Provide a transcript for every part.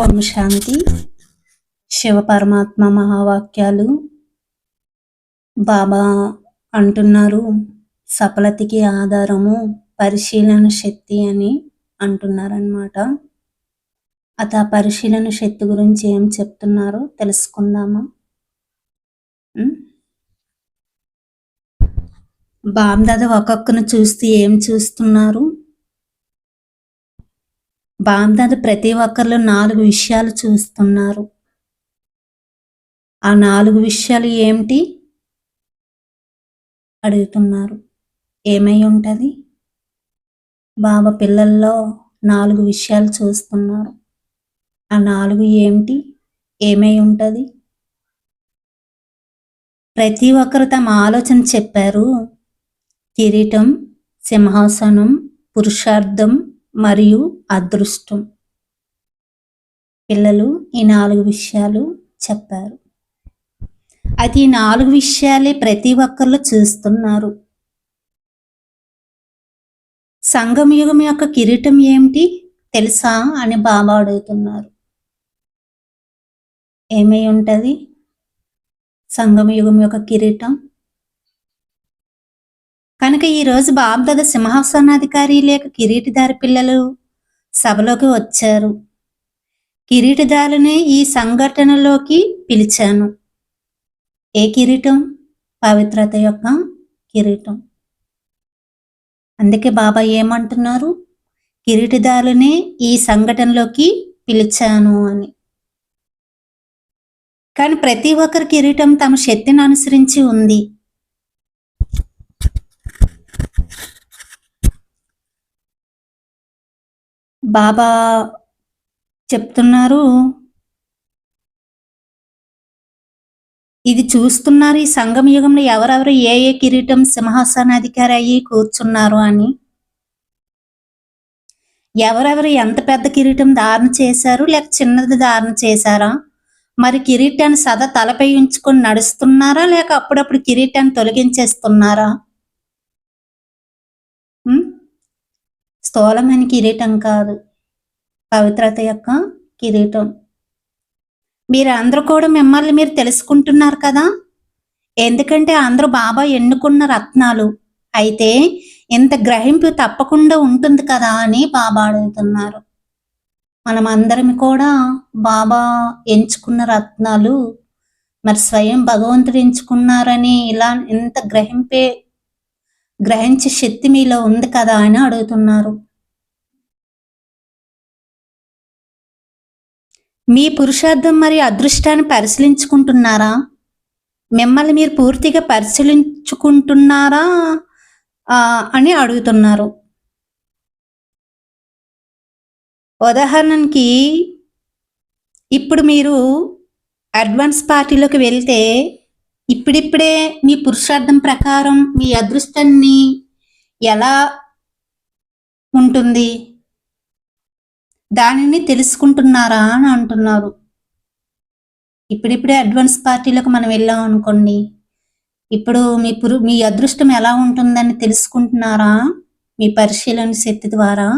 ఓం శాంతి శివ పరమాత్మ మహావాక్యాలు బాబా అంటున్నారు. సఫలతకి ఆధారము పరిశీలన శక్తి అని అంటున్నారనమాట అత పరిశీలన శక్తి గురించి ఏం చెప్తున్నారో తెలుసుకుందామా? బామ్ బామ్దాద ఒక్కొక్కను చూస్తూ ఏం చూస్తున్నారు? బామ్దాద ప్రతి ఒక్కరిలో నాలుగు విషయాలు చూస్తున్నారు. ఆ నాలుగు విషయాలు ఏమిటి? అడుగుతున్నారు. ఏమై ఉంటది? బాబా పిల్లల్లో నాలుగు విషయాలు చూస్తున్నారు. ఆ నాలుగు ఏమిటి? ఏమై ఉంటది? ప్రతి ఒక్కరు తమ ఆలోచన చెప్పారు. కిరీటం సింహాసనం పురుషార్థం మరియు అదృష్టం. పిల్లలు ఈ నాలుగు విషయాలు చెప్పారు. అయితే ఈ నాలుగు విషయాలే ప్రతి ఒక్కరు చూస్తున్నారు. సంఘం యుగం యొక్క కిరీటం ఏమిటి తెలుసా అని బాబా అడుగుతున్నారు. ఏమై సంఘం యుగం యొక్క కిరీటం? కనుక ఈరోజు బాబ్దాద సింహాసనాధికారి లేక కిరీటిదారి పిల్లలు సభలోకి వచ్చారు. కిరీటిదారునే ఈ సంఘటనలోకి పిలిచాను. ఏ కిరీటం? పవిత్రత యొక్క కిరీటం. అందుకే బాబా ఏమంటున్నారు? కిరీటిదారునే ఈ సంఘటనలోకి పిలిచాను అని. కానీ ప్రతి ఒక్కరి కిరీటం తమ శక్తిని అనుసరించి ఉంది. బాబా చెప్తున్నారు. ఇది చూస్తున్నారు ఈ సంగమ యుగంలో ఎవరెవరు ఏ ఏ కిరీటం సింహాసనాధికారి అయ్యి కూర్చున్నారు అని. ఎవరెవరు ఎంత పెద్ద కిరీటం ధారణ చేశారు లేక చిన్నది ధారణ చేశారా? మరి కిరీటాన్ని సదా తలపై ఉంచుకొని నడుస్తున్నారా లేక అప్పుడప్పుడు కిరీటాన్ని తొలగించేస్తున్నారా? స్థూలమైన కిరీటం కాదు. పవిత్రత యొక్క కిరీటం. మీరు అందరూ కూడా మిమ్మల్ని మీరు తెలుసుకుంటున్నారు కదా? ఎందుకంటే అందరూ బాబా ఎన్నుకున్న రత్నాలు. అయితే ఇంత గ్రహింపు తప్పకుండా ఉంటుంది కదా అని బాబా అడుగుతున్నారు. మనం అందరం కూడా బాబా ఎంచుకున్న రత్నాలు మరి స్వయం భగవంతుడు ఎంచుకున్నారని ఇలా ఇంత గ్రహింపే గ్రహించే శక్తి మీలో ఉంది కదా అని అడుగుతున్నారు. మీ పురుషార్థం మరియు అదృష్టాన్ని పరిశీలించుకుంటున్నారా? మిమ్మల్ని మీరు పూర్తిగా పరిశీలించుకుంటున్నారా? అని అడుగుతున్నారు. ఉదాహరణకి ఇప్పుడు మీరు అడ్వాన్స్ పార్టీలోకి వెళ్తే ఇప్పుడిప్పుడే మీ పురుషార్థం ప్రకారం మీ అదృష్టాన్ని ఎలా ఉంటుంది? దానిని తెలుసుకుంటున్నారా అని అంటున్నారు. ఇప్పుడిప్పుడే అడ్వాన్స్ పార్టీలకు మనం వెళ్ళాం అనుకోండి. ఇప్పుడు మీ పురు మీ అదృష్టం ఎలా ఉంటుందని తెలుసుకుంటున్నారా? మీ పరిశీలన శక్తి ద్వారా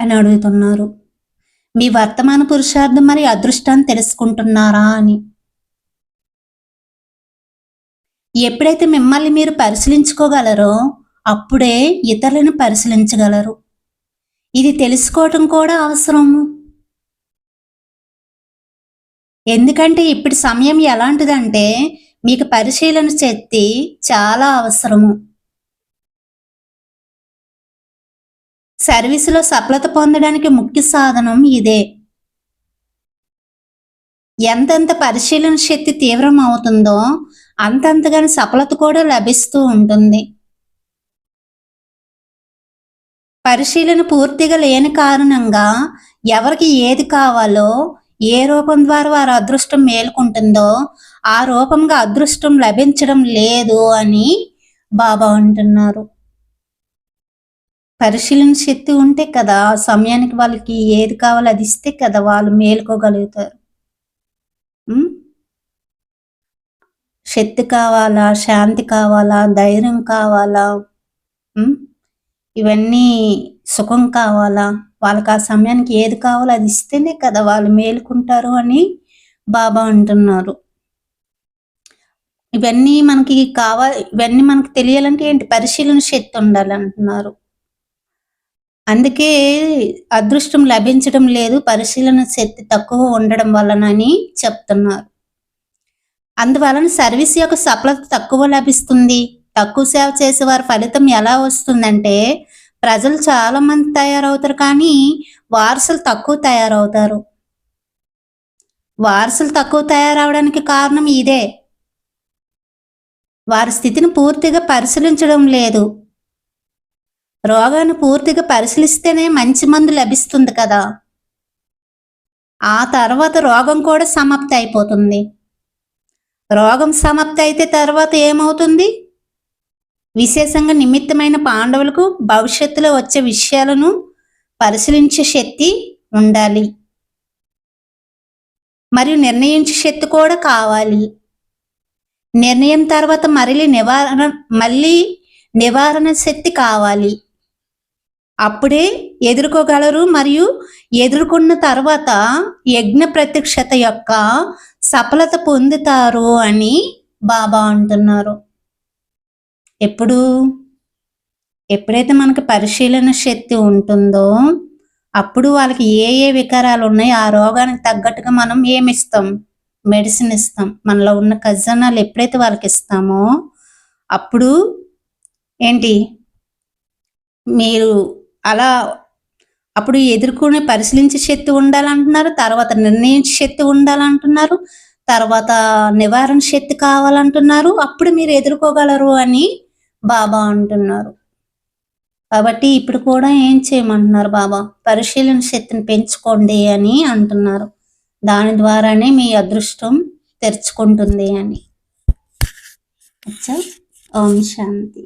అని అడుగుతున్నారు. మీ వర్తమాన పురుషార్థం మరి అదృష్టాన్ని తెలుసుకుంటున్నారా అని. ఎప్పుడైతే మిమ్మల్ని మీరు పరిశీలించుకోగలరో అప్పుడే ఇతరులను పరిశీలించగలరు. ఇది తెలుసుకోవటం కూడా అవసరము. ఎందుకంటే ఇప్పుడు సమయం ఎలాంటిదంటే మీకు పరిశీలన శక్తి చాలా అవసరము. సర్వీసులో సఫలత పొందడానికి ముఖ్య సాధనం ఇదే. ఎంతెంత పరిశీలన శక్తి తీవ్రం అవుతుందో అంతంతగాని సఫలత కూడా లభిస్తూ ఉంటుంది. పరిశీలన పూర్తిగా లేని కారణంగా ఎవరికి ఏది కావాలో ఏ రూపం ద్వారా వారి అదృష్టం మేలుకుంటుందో ఆ రూపంగా అదృష్టం లభించడం లేదు అని బాబా అంటున్నారు. పరిశీలన శక్తి ఉంటే కదా సమయానికి వాళ్ళకి ఏది కావాలో అది ఇస్తే కదా వాళ్ళు మేలుకోగలుగుతారు. శక్తి కావాలా? శాంతి కావాలా? ధైర్యం కావాలా? ఇవన్నీ సుఖం కావాలా? వాళ్ళకి ఆ సమయానికి ఏది కావాలో అది ఇస్తేనే కదా వాళ్ళు మేలుకుంటారు అని బాబా అంటున్నారు. ఇవన్నీ మనకి కావాలి ఇవన్నీ మనకు తెలియాలంటే ఏంటి? పరిశీలన శక్తి ఉండాలి అంటున్నారు అందుకే అదృష్టం లభించడం లేదు పరిశీలన శక్తి తక్కువ ఉండడం వలనని చెప్తున్నారు. అందువలన సర్వీస్ యొక్క సఫలత తక్కువ లభిస్తుంది. తక్కువ సేవ చేసే వారి ఫలితం ఎలా వస్తుందంటే ప్రజలు చాలా మంది తయారవుతారు కానీ వారసులు తక్కువ తయారవుతారు. వారసులు తక్కువ తయారవడానికి కారణం ఇదే. వారి స్థితిని పూర్తిగా పరిశీలించడం లేదు. రోగాన్ని పూర్తిగా పరిశీలిస్తేనే మంచి మందు లభిస్తుంది కదా. ఆ తర్వాత రోగం కూడా సమాప్తి అయిపోతుంది. రోగం సమాప్తి అయితే తర్వాత ఏమవుతుంది? విశేషంగా నిమిత్తమైన పాండవులకు భవిష్యత్తులో వచ్చే విషయాలను పరిశీలించే శక్తి ఉండాలి. మరియు నిర్ణయించే శక్తి కూడా కావాలి. నిర్ణయం తర్వాత మరలి నివారణ మళ్ళీ నివారణ శక్తి కావాలి. అప్పుడే ఎదుర్కోగలరు మరియు ఎదుర్కొన్న తర్వాత యజ్ఞ ప్రత్యక్షత యొక్క సఫలత పొందుతారు అని బాబా అంటున్నారు. ఎప్పుడు? ఎప్పుడైతే మనకి పరిశీలన శక్తి ఉంటుందో అప్పుడు వాళ్ళకి ఏ ఏ వికారాలు ఉన్నాయో ఆ రోగానికి తగ్గట్టుగా మనం ఏమి ఇస్తాం మెడిసిన్ ఇస్తాం. మనలో ఉన్న ఖజానాలు ఎప్పుడైతే వాళ్ళకి ఇస్తామో అప్పుడు ఏంటి? మీరు అలా అప్పుడు ఎదుర్కొనే పరిశీలించే శక్తి ఉండాలంటున్నారు తర్వాత నిర్ణయించే శక్తి ఉండాలంటున్నారు తర్వాత నివారణ శక్తి కావాలంటున్నారు. అప్పుడు మీరు ఎదుర్కోగలరు అని బాబా అంటున్నారు. కాబట్టి ఇప్పుడు కూడా ఏం చేయమంటున్నారు బాబా? పరిశీలన శక్తిని పెంచుకోండి అని అంటున్నారు. దాని ద్వారానే మీ అదృష్టం తెరుచుకుంటుంది అని. అచ్చా ఓం శాంతి.